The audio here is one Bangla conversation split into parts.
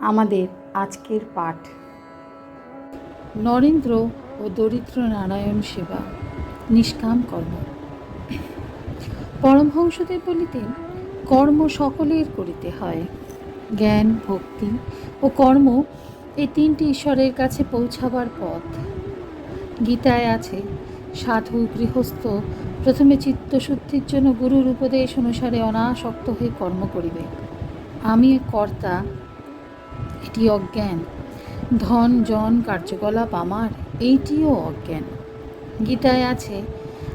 আমাদের আজকের পাঠ। নরেন্দ্র ও দরিদ্র নারায়ণ সেবা, নিষ্কাম কর্ম। পরমহংসদেব বলিতেন কর্ম সকলের করিতে হয়। জ্ঞান, ভক্তি ও কর্ম এই তিনটি ঈশ্বরের কাছে পৌঁছাবার পথ। গীতায় আছে, সাধু, গৃহস্থ প্রথমে চিত্তশুদ্ধির জন্য গুরুর উপদেশ অনুসারে অনাসক্ত হয়ে কর্ম করিবে। আমি কর্তা এটি অজ্ঞান। ধন, জন, কার্যকলাপ আমার, এইটিও অজ্ঞান। গীতায় আছে,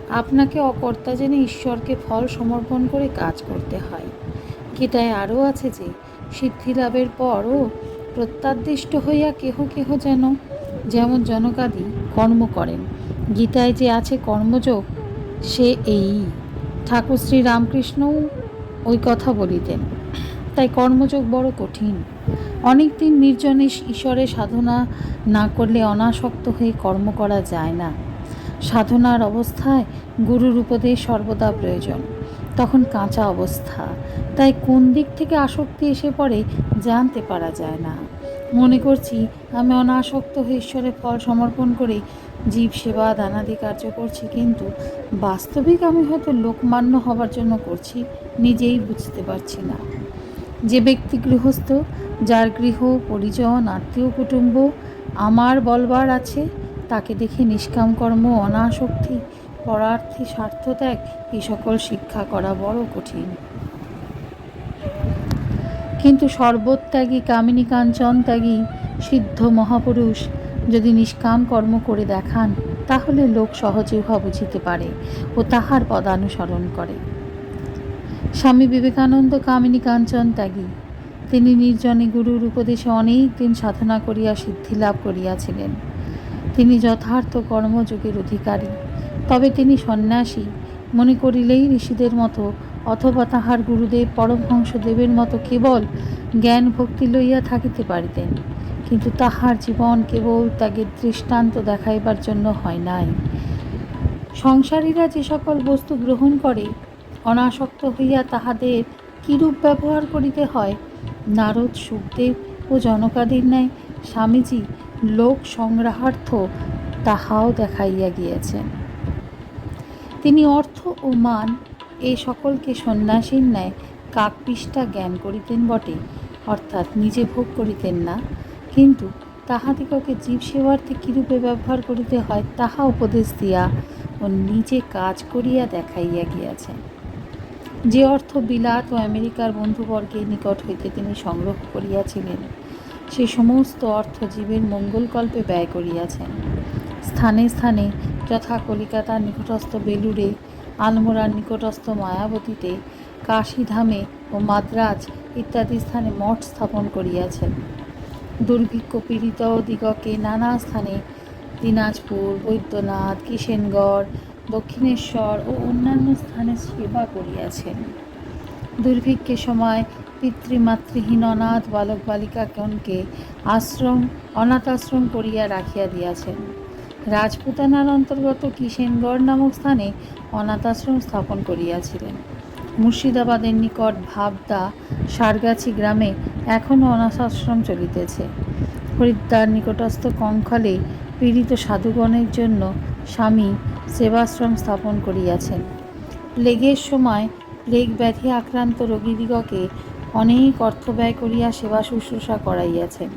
আপনাকে অকর্তা জেনে ঈশ্বরকে ফল সমর্পণ করে কাজ করতে হয়। গীতায় আরও আছে যে সিদ্ধি লাভের পরও প্রত্যাদিষ্ট হইয়া কেহ কেহ যেন, যেমন জনকাদি কর্ম করেন। গীতায় যে আছে কর্মযোগ, সে এই। ঠাকুর শ্রী রামকৃষ্ণও ওই কথা বলিতেন। তাই কর্মযোগ বড় কঠিন। অনেক দিন নির্জনে ঈশ্বরের সাধনা না করলে অনাসক্ত হয়ে কর্ম করা যায় না। সাধনার অবস্থায় গুরুর উপদেশ সর্বদা প্রয়োজন। তখন কাঁচা অবস্থা। তাই কোন দিক থেকে আসক্তি এসে পড়ে জানতে পারা যায় না। মনে করছি আমি অনাসক্ত হয়ে ঈশ্বরের ফল সমর্পণ করে জীব সেবা, দানাদি কার্য করছি, কিন্তু বাস্তবিক আমি হয়তো লোকমান্য হবার জন্য করছি, নিজেই বুঝতে পারছি না। যে ব্যক্তি গৃহস্থ, যার গৃহ, পরিজন, আত্মীয়, কুটুম্ব আমার বলবার আছে, তাকে দেখে নিষ্কাম কর্ম, অনাসক্তি, পরার্থী স্বার্থত্যাগ এই সকল শিক্ষা করা বড় কঠিন। কিন্তু সর্বত্যাগী, কামিনী কাঞ্চন ত্যাগী, সিদ্ধ মহাপুরুষ যদি নিষ্কাম কর্ম করে দেখান, তাহলে লোক সহজে উহা বুঝিতে পারে ও তাহার পদানুসরণ করে। স্বামী বিবেকানন্দ কামিনী কাঞ্চন ত্যাগী। তিনি নির্জনে গুরুর উপদেশে অনেক দিন সাধনা করিয়া সিদ্ধি লাভ করিয়াছিলেন। তিনি যথার্থ কর্মযোগের অধিকারী। তবে তিনি সন্ন্যাসী। মনে করিলেই ঋষিদের মতো অথবা তাহার গুরুদেব পরমহংসদেবের মতো কেবল জ্ঞান ভক্তি লইয়া থাকিতে পারিতেন। কিন্তু তাহার জীবন কেবল ত্যাগের দৃষ্টান্ত দেখাইবার জন্য হয় নাই। সংসারীরা যে সকল বস্তু গ্রহণ করে অনাসক্ত হইয়া তাহাদের কিরূপ ব্যবহার করিতে হয়? নারদ, সুখদেব ও জনকাদির ন্যায় স্বামীজি লোক সংগ্রহার্থ তাহাও দেখাইয়া গিয়েছেন। তিনি অর্থ ও মান এই সকলকে সন্ন্যাসীর ন্যায় কাকপিষ্টা জ্ঞান করিতেন বটে, অর্থাৎ নিজে ভোগ করিতেন না। কিন্তু তাহাদিগকে জীব সেবার্থে কীরূপে ব্যবহার করিতে হয় তাহা উপদেশ দিয়া ও নিজে কাজ করিয়া দেখাইয়া গিয়াছেন। যে অর্থ বিলাত ও আমেরিকার বন্ধুবর্গের নিকট হইতে তিনি সংগ্রহ করিয়াছিলেন, সে সমস্ত অর্থ জীবের মঙ্গলকল্পে ব্যয় করিয়াছেন। স্থানে স্থানে যথা কলিকাতার নিকটস্থ বেলুড়ে, আলমোড়ার নিকটস্থ মায়াবতীতে, কাশীধামে ও মাদ্রাজ ইত্যাদি স্থানে মঠ স্থাপন করিয়াছেন। দুর্ভিক্ষ পীড়িত দিগকে নানা স্থানে দিনাজপুর, বৈদ্যনাথ, কিষেনগড় দক্ষিণেশ্বর ও অন্যান্য স্থানে সেবা করিয়াছেন। দুর্ভিক্ষের সময় পিতৃমাতৃহীন অনাথ বালক বালিকাগণকে আশ্রম অনাথ আশ্রম করিয়া রাখিয়া দিয়াছেন। রাজপুতানার অন্তর্গত কিষেনগড় নামক স্থানে অনাথ আশ্রম স্থাপন করিয়াছিলেন। মুর্শিদাবাদের নিকট ভাবদা সারগাছি গ্রামে এখনও অনাথ আশ্রম চলিতেছে। হরিদ্বার নিকটস্থ কঙ্কালে পীড়িত সাধুগণের জন্য স্বামী সেবাশ্রম স্থাপন করিয়াছেন। প্লেগের সময় প্লেগ ব্যাধি আক্রান্ত রোগীদিগকে অনেক অর্থ ব্যয় করিয়া সেবা শুশ্রূষা করাইয়াছেন।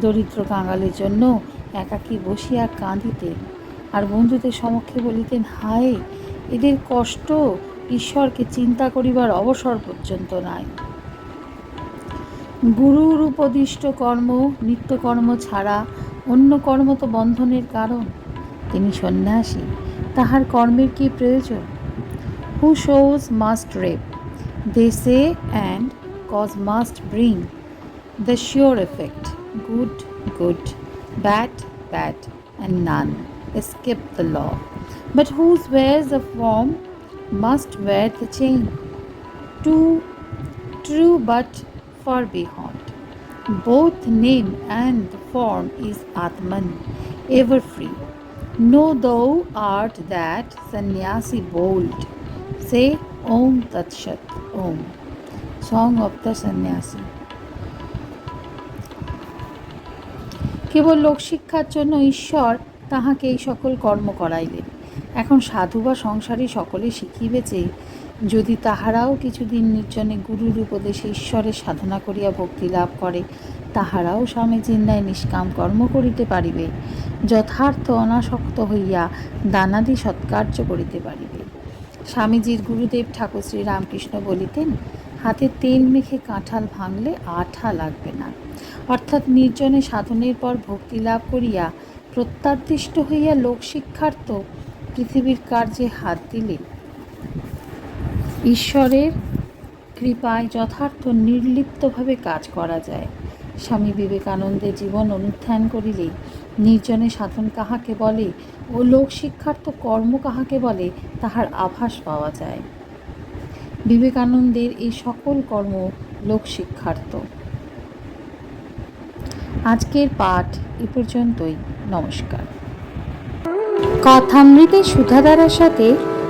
দরিদ্র কাঙালের জন্য একাকী বসিয়া কাঁদিতেন আর বন্ধুদের সমক্ষে বলিতেন, হায়, এদের কষ্ট ঈশ্বরকে চিন্তা করিবার অবসর পর্যন্ত নাই। গুরুর উপদিষ্ট কর্ম নিত্যকর্ম ছাড়া অন্য কর্ম তো বন্ধনের কারণ। তিনি সন্ন্যাসী তাহার কর্মের কি প্রয়োজন who sows must reap they say and cause must bring the sure effect good, good, bad, bad, and none escape the law. But whose wears the form must wear the chain. Too true, but far beyond. Both name and form is Atman, ever free. Know thou art that sannyasi bold. Say Om Tat Shat Om. Song of the Sannyasi. কেবল লোকশিক্ষার জন্য ঈশ্বর তাহাকে এই সকল কর্ম করাইলেন এখন সাধু বা সংসারী সকলে শিখিবে যে যদি তাহারাও কিছুদিন নির্জনে গুরুর উপদেশে ঈশ্বরের সাধনা করিয়া ভক্তি লাভ করে, তাহারাও স্বামীজির ন্যায় নিষ্কাম কর্ম করিতে পারিবে, যথার্থ অনাসক্ত হইয়া দানাদি সৎকার্য করিতে পারিবে। স্বামীজির গুরুদেব ঠাকুর শ্রী রামকৃষ্ণ বলিতেন, হাতে তেল মেখে কাঁঠাল ভাঙলে আঠা লাগবে না। অর্থাৎ নির্জনে সাধনের পর ভক্তি লাভ করিয়া প্রত্যাদিষ্ট হইয়া লোকশিক্ষার্থ পৃথিবীর কার্যে হাত দিলে ঈশ্বরের কৃপায় যথার্থ নির্লিপ্তভাবে কাজ করা যায়। স্বামী বিবেকানন্দের জীবন অনুধ্যান করিলে নির্জনে সাধন কাহাকে বলে ও লোক শিক্ষার্থ কর্ম কাহাকে বলে তাহার আভাস পাওয়া যায়। বিবেকানন্দের এই সকল কর্ম লোক শিক্ষার্থ। আজকের পাঠ এ পর্যন্তই। নমস্কার। কথামৃতের সুধাধারার সাথে